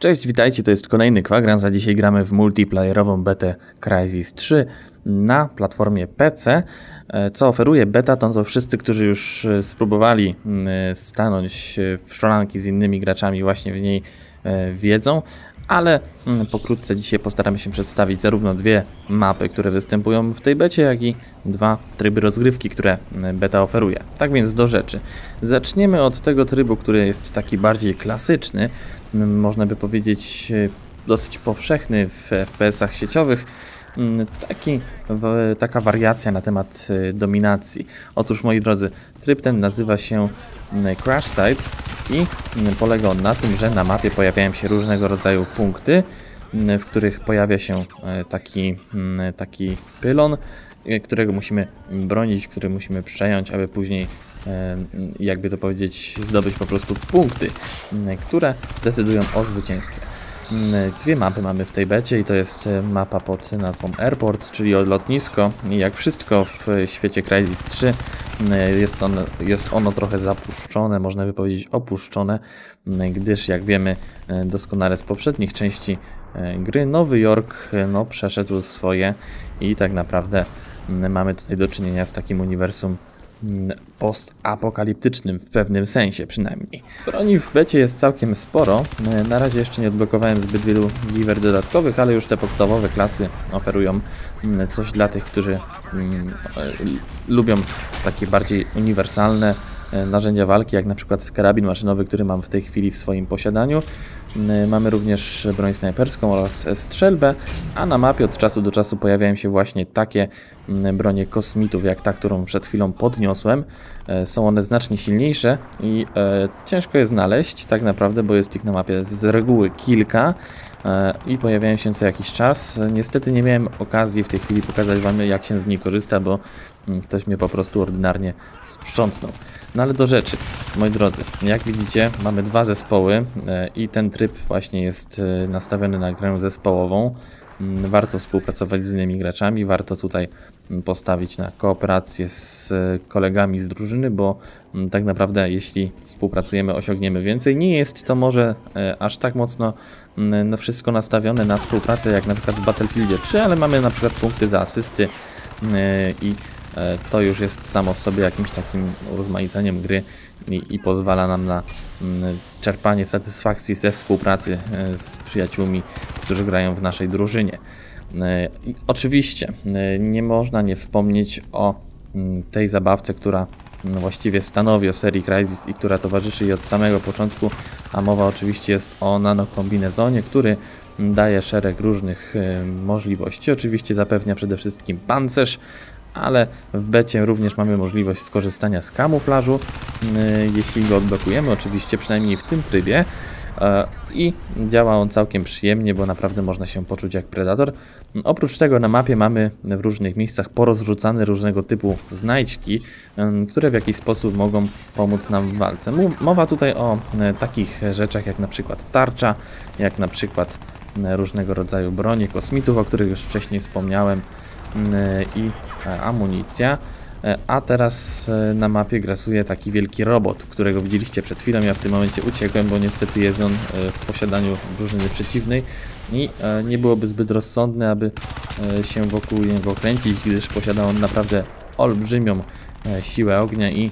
Cześć, witajcie, to jest kolejny kwadrans, a dzisiaj gramy w multiplayerową betę Crysis 3 na platformie PC. E, co oferuje beta, to, to wszyscy, którzy już e, spróbowali e, stanąć w szranki z innymi graczami właśnie w niej wiedzą, ale pokrótce dzisiaj postaramy się przedstawić zarówno dwie mapy, które występują w tej becie, jak i dwa tryby rozgrywki, które beta oferuje. Tak więc do rzeczy. Zaczniemy od tego trybu, który jest taki bardziej klasyczny, można by powiedzieć dosyć powszechny w FPS-ach sieciowych, Mm, taki, taka wariacja na temat y, dominacji. Otóż moi drodzy, tryb ten nazywa się mm, Crash Site i mm, polega on na tym, że na mapie pojawiają się różnego rodzaju punkty, w których pojawia się e, taki, taki pylon, e, którego musimy bronić, który musimy przejąć, aby później e, jakby to powiedzieć, zdobyć po prostu punkty, które decydują o zwycięstwie. Mm, dwie mapy mamy w tej becie i to jest e, mapa pod nazwą Airport, czyli lotnisko. I jak wszystko w świecie Crysis 3 mm, jest, on, jest ono trochę zapuszczone, można by powiedzieć opuszczone, mm, gdyż jak wiemy e, doskonale z poprzednich części e, gry Nowy Jork no, przeszedł swoje i tak naprawdę mamy tutaj do czynienia z takim uniwersum postapokaliptycznym w pewnym sensie przynajmniej. Broni w becie jest całkiem sporo. Na razie jeszcze nie odblokowałem zbyt wielu giver dodatkowych, ale już te podstawowe klasy oferują mm, coś dla tych, którzy mm, e, lubią takie bardziej uniwersalne E, narzędzia walki, jak na przykład karabin maszynowy, który mam w tej chwili w swoim posiadaniu. E, mamy również broń snajperską oraz strzelbę, a na mapie od czasu do czasu pojawiają się właśnie takie bronie kosmitów, jak ta, którą przed chwilą podniosłem. E, są one znacznie silniejsze i ciężko je znaleźć tak naprawdę, bo jest ich na mapie z reguły kilka i pojawiają się co jakiś czas. Niestety nie miałem okazji w tej chwili pokazać Wam jak się z niej korzysta, bo mm, ktoś mnie po prostu ordynarnie sprzątnął. No ale do rzeczy, moi drodzy, jak widzicie mamy dwa zespoły e, i ten tryb właśnie jest e, nastawiony na grę zespołową. Mm, warto współpracować z innymi graczami, warto tutaj postawić na kooperację z e, kolegami z drużyny, bo mm, tak naprawdę jeśli współpracujemy osiągniemy więcej. Nie jest to może aż tak mocno no wszystko nastawione na współpracę jak na przykład w Battlefieldzie 3, ale mamy na przykład punkty za asysty i E, to już jest samo w sobie jakimś takim urozmaiceniem gry i, i pozwala nam na mm, czerpanie satysfakcji ze współpracy e, z przyjaciółmi, którzy grają w naszej drużynie. E, oczywiście nie można nie wspomnieć o mm, tej zabawce, która mm, właściwie stanowi o serii Crysis i która towarzyszy jej od samego początku, a mowa oczywiście jest o nanokombinezonie, który daje szereg różnych możliwości. Oczywiście zapewnia przede wszystkim pancerz, ale w becie również mamy możliwość skorzystania z kamuflażu, jeśli go odblokujemy, oczywiście przynajmniej w tym trybie. E, I działa on całkiem przyjemnie, bo naprawdę można się poczuć jak predator. Oprócz tego na mapie mamy w różnych miejscach porozrzucane różnego typu znajdźki, które w jakiś sposób mogą pomóc nam w walce. Mowa tutaj o e, takich rzeczach jak na przykład tarcza, jak na przykład e, różnego rodzaju bronie kosmitów, o których już wcześniej wspomniałem, E, i e, amunicja. E, a teraz na mapie grasuje taki wielki robot, którego widzieliście przed chwilą. Ja w tym momencie uciekłem, bo niestety jest on w posiadaniu drużyny przeciwnej i nie byłoby zbyt rozsądne, aby się wokół niego kręcić, gdyż posiada on naprawdę olbrzymią siłę ognia i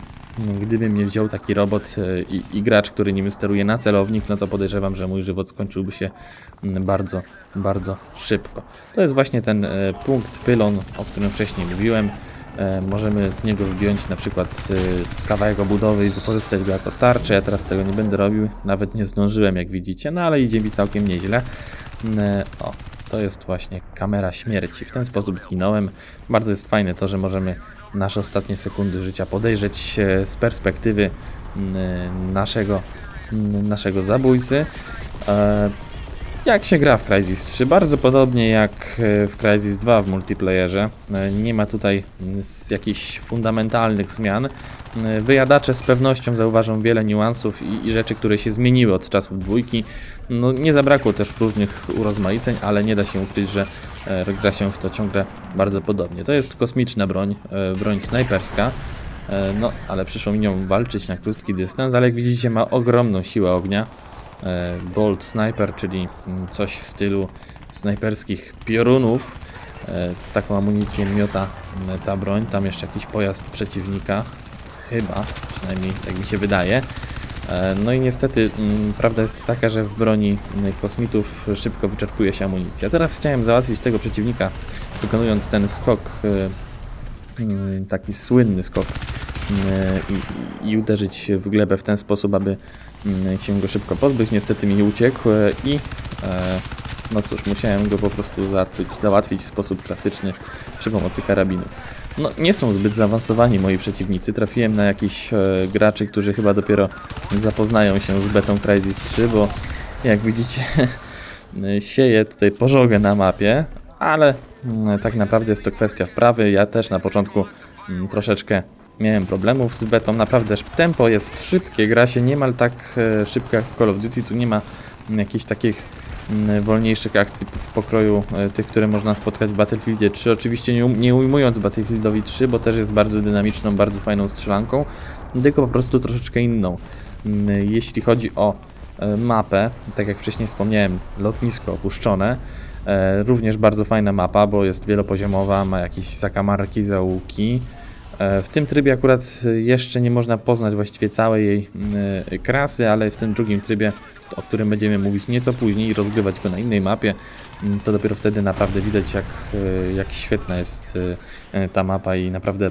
Gdyby mnie wziął taki robot e, i, i, gracz, który nim steruje na celownik, no to podejrzewam, że mój żywot skończyłby się mm, bardzo, bardzo szybko. To jest właśnie ten e, punkt pylon, o którym wcześniej mówiłem. E, możemy z niego zdjąć na przykład kawałek obudowy i wykorzystać go jako tarczę. Ja teraz tego nie będę robił, nawet nie zdążyłem jak widzicie, no ale idzie mi całkiem nieźle. Mm, o, to jest właśnie kamera śmierci. W ten sposób zginąłem. Bardzo jest fajne to, że możemy nasze ostatnie sekundy życia podejrzeć z perspektywy mm, naszego, mm, naszego zabójcy. E, jak się gra w Crysis 3? Bardzo podobnie jak e, w Crysis 2 w multiplayerze. E, nie ma tutaj jakichś fundamentalnych zmian. Wyjadacze z pewnością zauważą wiele niuansów i, i rzeczy, które się zmieniły od czasów dwójki. No, nie zabrakło też różnych urozmaiceń, ale nie da się ukryć, że e, gra się w to ciągle bardzo podobnie. To jest kosmiczna broń, e, broń snajperska, e, no ale przyszło mi nią walczyć na krótki dystans, ale jak widzicie ma ogromną siłę ognia. Bolt Sniper, czyli coś w stylu snajperskich piorunów. Taką amunicję miota ta broń. Tam jeszcze jakiś pojazd przeciwnika. Chyba, przynajmniej tak mi się wydaje. No i niestety prawda jest taka, że w broni kosmitów szybko wyczerpuje się amunicja. Teraz chciałem załatwić tego przeciwnika, wykonując ten skok, taki słynny skok i, i uderzyć w glebę w ten sposób, aby mm, się go szybko pozbyć. Niestety mi nie uciekł e, i e, no cóż, musiałem go po prostu załatwić, w sposób klasyczny przy pomocy karabinu. No, nie są zbyt zaawansowani moi przeciwnicy. Trafiłem na jakichś e, graczy, którzy chyba dopiero zapoznają się z betą Crysis 3, bo jak widzicie sieje tutaj pożogę na mapie, ale mm, tak naprawdę jest to kwestia wprawy. Ja też na początku mm, troszeczkę miałem problemów z betą. Naprawdę tempo jest szybkie, gra się niemal tak e, szybko jak w Call of Duty. Tu nie ma jakichś takich mm, wolniejszych akcji w pokroju e, tych, które można spotkać w Battlefieldzie 3. Oczywiście nie, nie ujmując Battlefieldowi 3, bo też jest bardzo dynamiczną, bardzo fajną strzelanką, tylko po prostu troszeczkę inną. Mm, jeśli chodzi o e, mapę, tak jak wcześniej wspomniałem, lotnisko opuszczone, również bardzo fajna mapa, bo jest wielopoziomowa, ma jakieś zakamarki, zaułki, E, w tym trybie akurat jeszcze nie można poznać właściwie całej jej e, krasy, ale w tym drugim trybie, o którym będziemy mówić nieco później i rozgrywać go na innej mapie, to dopiero wtedy naprawdę widać jak, e, jak świetna jest ta mapa i naprawdę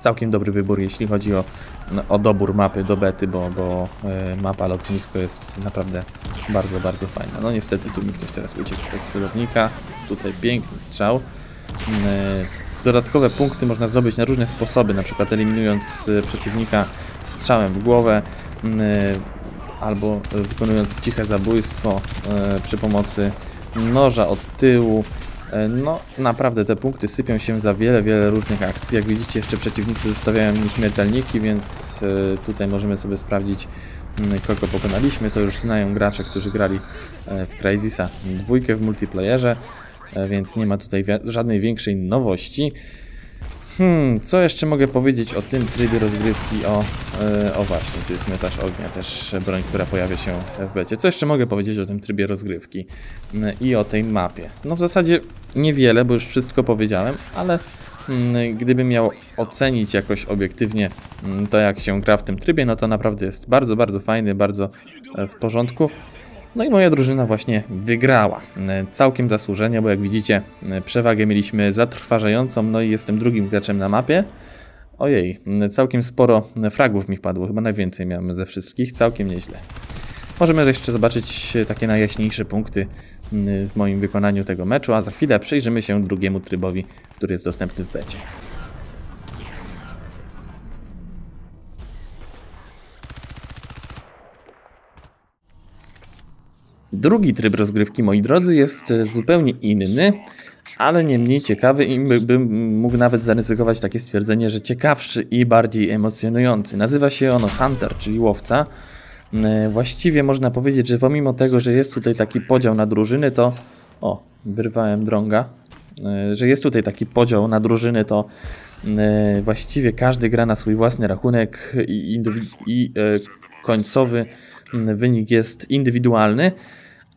całkiem dobry wybór, jeśli chodzi o, no, o dobór mapy do bety, bo, bo mapa lotnisko jest naprawdę bardzo, bardzo fajna. No niestety tu mi ktoś teraz uciekł od celownika, tutaj piękny strzał. Dodatkowe punkty można zdobyć na różne sposoby, na przykład eliminując y, przeciwnika strzałem w głowę mm, y, albo wykonując ciche zabójstwo y, przy pomocy noża od tyłu. No, naprawdę te punkty sypią się za wiele, wiele różnych akcji. Jak widzicie, jeszcze przeciwnicy zostawiają nieśmiertelniki, więc tutaj możemy sobie sprawdzić, mm, kogo pokonaliśmy. To już znają gracze, którzy grali w Crysisa dwójkę w multiplayerze. E, więc nie ma tutaj żadnej większej nowości. Hmm, co jeszcze mogę powiedzieć o tym trybie rozgrywki? O, yy, o właśnie, tu jest miotacz ognia, też broń, która pojawia się w becie. Co jeszcze mogę powiedzieć o tym trybie rozgrywki yy, i o tej mapie? No w zasadzie niewiele, bo już wszystko powiedziałem, ale yy, gdybym miał ocenić jakoś obiektywnie mm, to, jak się gra w tym trybie, no to naprawdę jest bardzo, bardzo fajny, bardzo e, w porządku. No i moja drużyna właśnie wygrała. E, całkiem zasłużenie, bo jak widzicie e, przewagę mieliśmy zatrważającą, no i jestem drugim graczem na mapie. Ojej, e, całkiem sporo fragów mi wpadło, chyba najwięcej miałem ze wszystkich, całkiem nieźle. Możemy jeszcze zobaczyć takie najjaśniejsze punkty w moim wykonaniu tego meczu, a za chwilę przyjrzymy się drugiemu trybowi, który jest dostępny w becie. Drugi tryb rozgrywki, moi drodzy, jest e, zupełnie inny, ale nie mniej ciekawy i bym mógł nawet zaryzykować takie stwierdzenie, że ciekawszy i bardziej emocjonujący. Nazywa się on Hunter, czyli łowca. E, właściwie można powiedzieć, że pomimo tego, że jest tutaj taki podział na drużyny, to... O, wyrwałem drąga. E, że jest tutaj taki podział na drużyny, to właściwie każdy gra na swój własny rachunek i, i końcowy wynik jest indywidualny.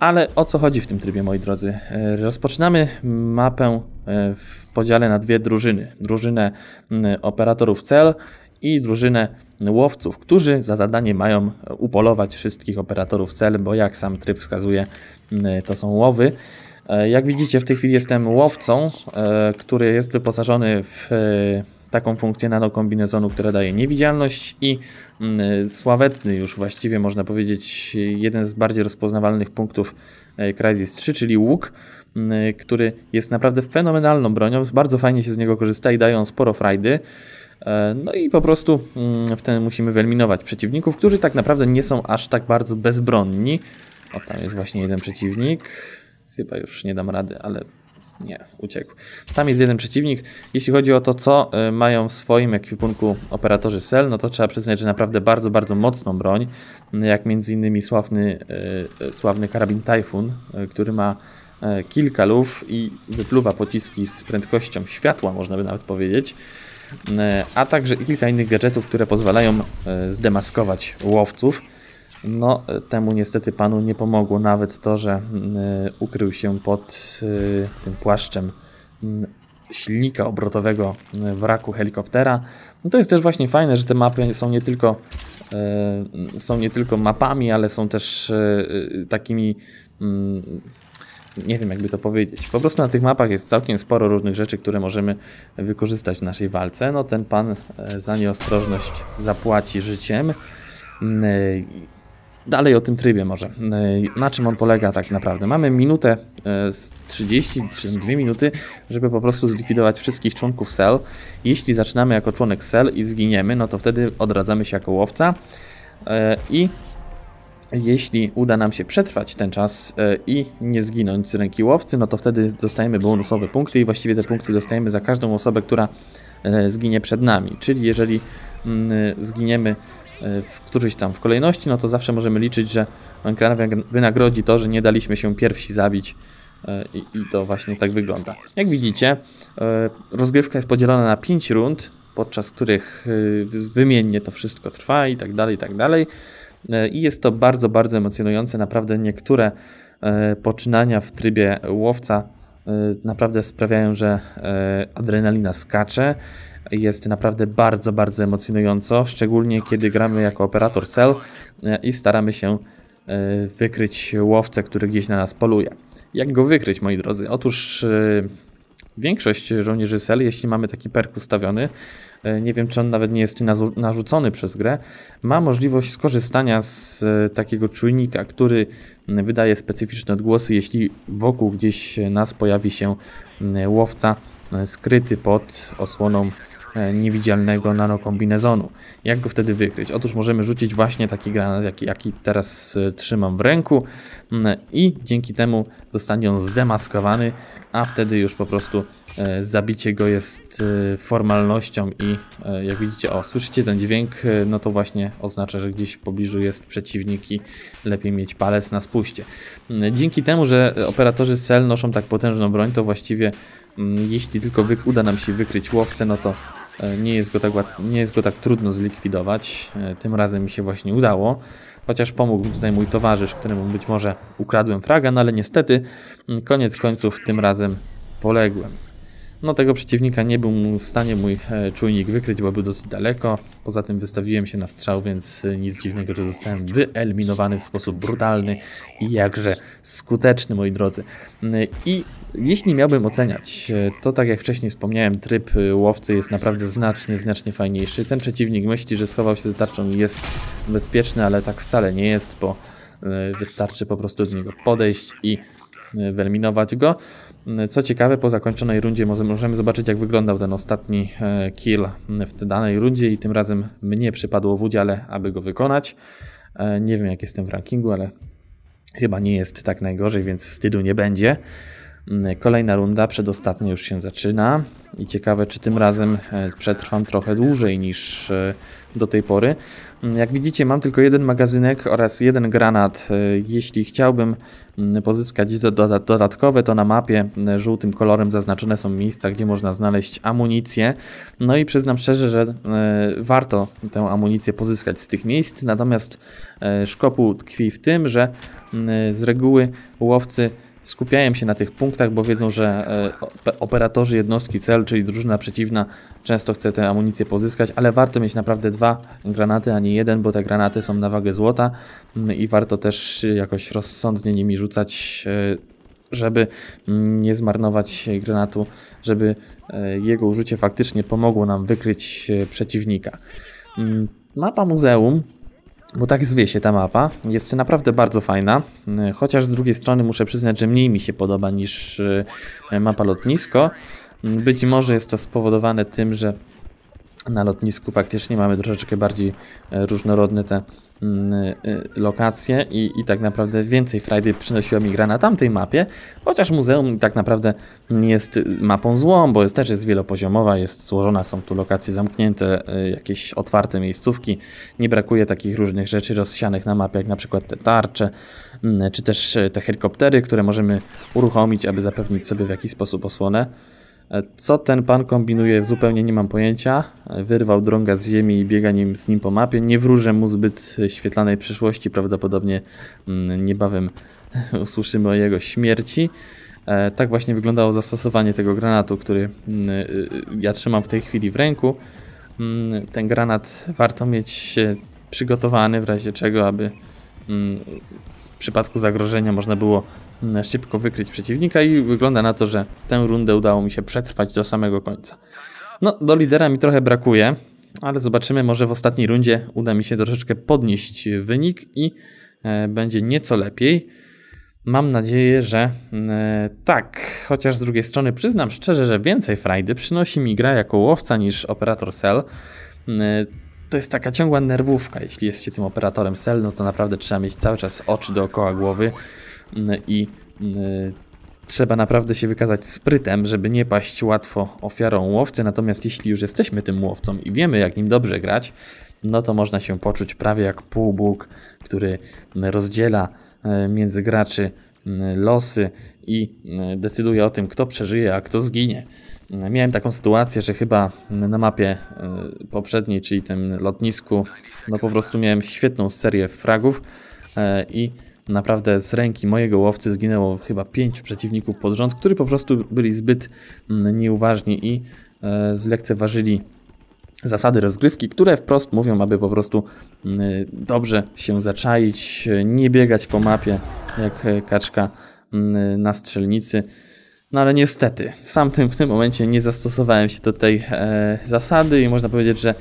Ale o co chodzi w tym trybie, moi drodzy? E, rozpoczynamy mapę e, w podziale na dwie drużyny. Drużynę operatorów cel i drużynę łowców, którzy za zadanie mają upolować wszystkich operatorów cel, bo jak sam tryb wskazuje, to są łowy. E, jak widzicie, w tej chwili jestem łowcą, który jest wyposażony w taką funkcję nanokombinezonu, która daje niewidzialność i mm, sławetny już właściwie można powiedzieć jeden z bardziej rozpoznawalnych punktów e, Crysis 3, czyli łuk, mm, który jest naprawdę fenomenalną bronią, bardzo fajnie się z niego korzysta i dają sporo frajdy. E, no i po prostu mm, wtedy musimy wyeliminować przeciwników, którzy tak naprawdę nie są aż tak bardzo bezbronni. O, tam jest właśnie jeden przeciwnik. Chyba już nie dam rady, ale nie, uciekł. Tam jest jeden przeciwnik. Jeśli chodzi o to, co y, mają w swoim ekwipunku operatorzy SEL, no to trzeba przyznać, że naprawdę bardzo, bardzo mocną broń, jak między innymi sławny, y, sławny karabin Typhoon, y, który ma kilka luf i wypluwa pociski z prędkością światła, można by nawet powiedzieć, a także kilka innych gadżetów, które pozwalają zdemaskować łowców. No, temu niestety panu nie pomogło nawet to, że ukrył się pod tym płaszczem silnika obrotowego wraku helikoptera. No to jest też właśnie fajne, że te mapy są nie tylko są nie tylko mapami, ale są też takimi mm, nie wiem jakby to powiedzieć. Po prostu na tych mapach jest całkiem sporo różnych rzeczy, które możemy wykorzystać w naszej walce. No ten pan e, za nieostrożność zapłaci życiem. E, dalej o tym trybie może. E, na czym on polega tak naprawdę? Mamy minutę 30 czy 2 minuty, żeby po prostu zlikwidować wszystkich członków cell. Jeśli zaczynamy jako członek cell i zginiemy, no to wtedy odradzamy się jako łowca i jeśli uda nam się przetrwać ten czas e, i nie zginąć z ręki łowcy, no to wtedy dostajemy bonusowe punkty i właściwie te punkty dostajemy za każdą osobę, która e, zginie przed nami. Czyli jeżeli mm, zginiemy e, w którejś tam w kolejności, no to zawsze możemy liczyć, że gra wynagrodzi to, że nie daliśmy się pierwsi zabić i, i to właśnie tak wygląda. Jak widzicie, rozgrywka jest podzielona na 5 rund, podczas których wymiennie to wszystko trwa i tak dalej, i tak dalej. E, I jest to bardzo, bardzo emocjonujące. Naprawdę niektóre e, poczynania w trybie łowca e, naprawdę sprawiają, że adrenalina skacze. Jest naprawdę bardzo, bardzo emocjonująco, szczególnie kiedy gramy jako operator cell i staramy się wykryć łowcę, który gdzieś na nas poluje. Jak go wykryć, moi drodzy? Otóż większość żołnierzy cell, jeśli mamy taki perk ustawiony, E, nie wiem czy on nawet nie jest narzucony przez grę, ma możliwość skorzystania z e, takiego czujnika, który wydaje specyficzne odgłosy, jeśli wokół gdzieś nas pojawi się łowca e, skryty pod osłoną niewidzialnego nanokombinezonu. Jak go wtedy wykryć? Otóż możemy rzucić właśnie taki granat, jaki, jaki teraz trzymam w ręku i dzięki temu zostanie on zdemaskowany, a wtedy już po prostu E, zabicie go jest e, formalnością i e, jak widzicie, o, słyszycie ten dźwięk, no to właśnie oznacza, że gdzieś w pobliżu jest przeciwnik i lepiej mieć palec na spuście. Mm, dzięki temu, że operatorzy cel noszą tak potężną broń, to właściwie mm, jeśli tylko uda nam się wykryć łowcę, no to nie jest, go tak, nie jest go tak trudno zlikwidować. Tym razem mi się właśnie udało. Chociaż pomógł tutaj mój towarzysz, któremu być może ukradłem fraga, no ale niestety mm, koniec końców tym razem poległem. No tego przeciwnika nie był w stanie mój e, czujnik wykryć, bo był dosyć daleko. Poza tym wystawiłem się na strzał, więc e, nic dziwnego, że zostałem wyeliminowany w sposób brutalny i jakże skuteczny, moi drodzy. Mm, I jeśli miałbym oceniać, e, to tak jak wcześniej wspomniałem, tryb łowcy jest naprawdę znacznie, znacznie fajniejszy. Ten przeciwnik myśli, że schował się za tarczą i jest bezpieczny, ale tak wcale nie jest, bo wystarczy po prostu do niego podejść i wyeliminować go. Co ciekawe, po zakończonej rundzie możemy zobaczyć, jak wyglądał ten ostatni e, kill w danej rundzie i tym razem mnie przypadło w udziale, aby go wykonać. E, nie wiem, jak jestem w rankingu, ale chyba nie jest tak najgorzej, więc wstydu nie będzie. Kolejna runda, przedostatnia już się zaczyna i ciekawe, czy tym razem e, przetrwam trochę dłużej niż do tej pory. Jak widzicie, mam tylko jeden magazynek oraz jeden granat. Jeśli chciałbym Mm, pozyskać dodatkowe, to na mapie mm, żółtym kolorem zaznaczone są miejsca, gdzie można znaleźć amunicję. No i przyznam szczerze, że e, warto tę amunicję pozyskać z tych miejsc, natomiast e, szkopu tkwi w tym, że mm, z reguły łowcy skupiają się na tych punktach, bo wiedzą, że e, operatorzy jednostki cel, czyli drużyna przeciwna, często chce tę amunicję pozyskać, ale warto mieć naprawdę dwa granaty, a nie jeden, bo te granaty są na wagę złota mm, i warto też jakoś rozsądnie nimi rzucać, e, żeby mm, nie zmarnować granatu, żeby e, jego użycie faktycznie pomogło nam wykryć przeciwnika. Mm, mapa muzeum bo tak zwie się ta mapa. Jest naprawdę bardzo fajna, e, chociaż z drugiej strony muszę przyznać, że mniej mi się podoba niż e, mapa lotnisko. Być może jest to spowodowane tym, że na lotnisku faktycznie mamy troszeczkę bardziej e, różnorodne te mm, e, lokacje i, i tak naprawdę więcej frajdy przynosiła mi gra na tamtej mapie, chociaż muzeum tak naprawdę jest mapą złą, bo jest, też jest wielopoziomowa, jest złożona, są tu lokacje zamknięte, e, jakieś otwarte miejscówki, nie brakuje takich różnych rzeczy rozsianych na mapie, jak na przykład te tarcze, czy też te helikoptery, które możemy uruchomić, aby zapewnić sobie w jakiś sposób osłonę. E, Co ten pan kombinuje, zupełnie nie mam pojęcia. E, Wyrwał drąga z ziemi i biega nim, z nim po mapie. Nie wróżę mu zbyt świetlanej przyszłości, prawdopodobnie mm, niebawem usłyszymy o jego śmierci. E, Tak właśnie wyglądało zastosowanie tego granatu, który mm, y, y, ja trzymam w tej chwili w ręku. Mm, Ten granat warto mieć przygotowany w razie czego, aby w przypadku zagrożenia można było szybko wykryć przeciwnika i wygląda na to, że tę rundę udało mi się przetrwać do samego końca. No, do lidera mi trochę brakuje, ale zobaczymy, może w ostatniej rundzie uda mi się troszeczkę podnieść wynik i e, będzie nieco lepiej. Mam nadzieję, że e, tak, chociaż z drugiej strony przyznam szczerze, że więcej frajdy przynosi mi gra jako łowca niż operator cell. E, to jest taka ciągła nerwówka. Jeśli jest się tym operatorem cell, no to naprawdę trzeba mieć cały czas oczy dookoła głowy i mm, trzeba naprawdę się wykazać sprytem, żeby nie paść łatwo ofiarą łowcy. Natomiast jeśli już jesteśmy tym łowcą i wiemy, jak nim dobrze grać, no to można się poczuć prawie jak półbóg, który rozdziela e, między graczy mm, losy i decyduje o tym, kto przeżyje, a kto zginie. Miałem taką sytuację, że chyba na mapie poprzedniej, czyli tym lotnisku, no po prostu miałem świetną serię fragów i naprawdę z ręki mojego łowcy zginęło chyba pięć przeciwników pod rząd, którzy po prostu byli zbyt mm, nieuważni i e, zlekceważyli zasady rozgrywki, które wprost mówią, aby po prostu mm, dobrze się zaczaić, nie biegać po mapie jak e, kaczka mm, na strzelnicy. No ale niestety, sam tym w tym momencie nie zastosowałem się do tej e, zasady i można powiedzieć, że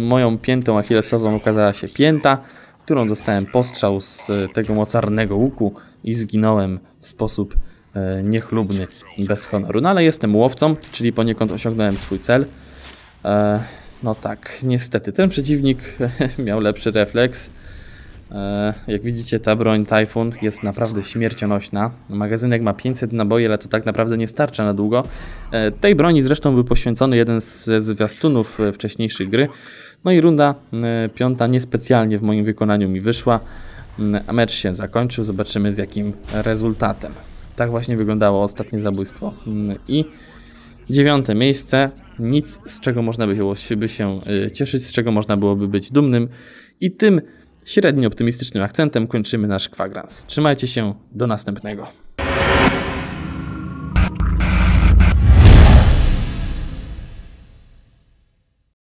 moją piętą achillesową okazała się pięta, którą dostałem postrzał z e, tego mocarnego łuku i zginąłem w sposób e, niechlubny bez honoru. No ale jestem łowcą, czyli poniekąd osiągnąłem swój cel. E, no tak, niestety ten przeciwnik miał lepszy refleks. Jak widzicie, ta broń Typhoon jest naprawdę śmiercionośna. Magazynek ma 500 naboi, ale to tak naprawdę nie starcza na długo. Tej broni zresztą był poświęcony jeden z zwiastunów wcześniejszej gry. No i runda piąta niespecjalnie w moim wykonaniu mi wyszła, mecz się zakończył. Zobaczymy z jakim rezultatem. Tak właśnie wyglądało ostatnie zabójstwo. I Dziewiąte miejsce, nic z czego można by się, by się y, cieszyć, z czego można byłoby być dumnym. I tym średnio optymistycznym akcentem kończymy nasz kwadrans. Trzymajcie się, do następnego.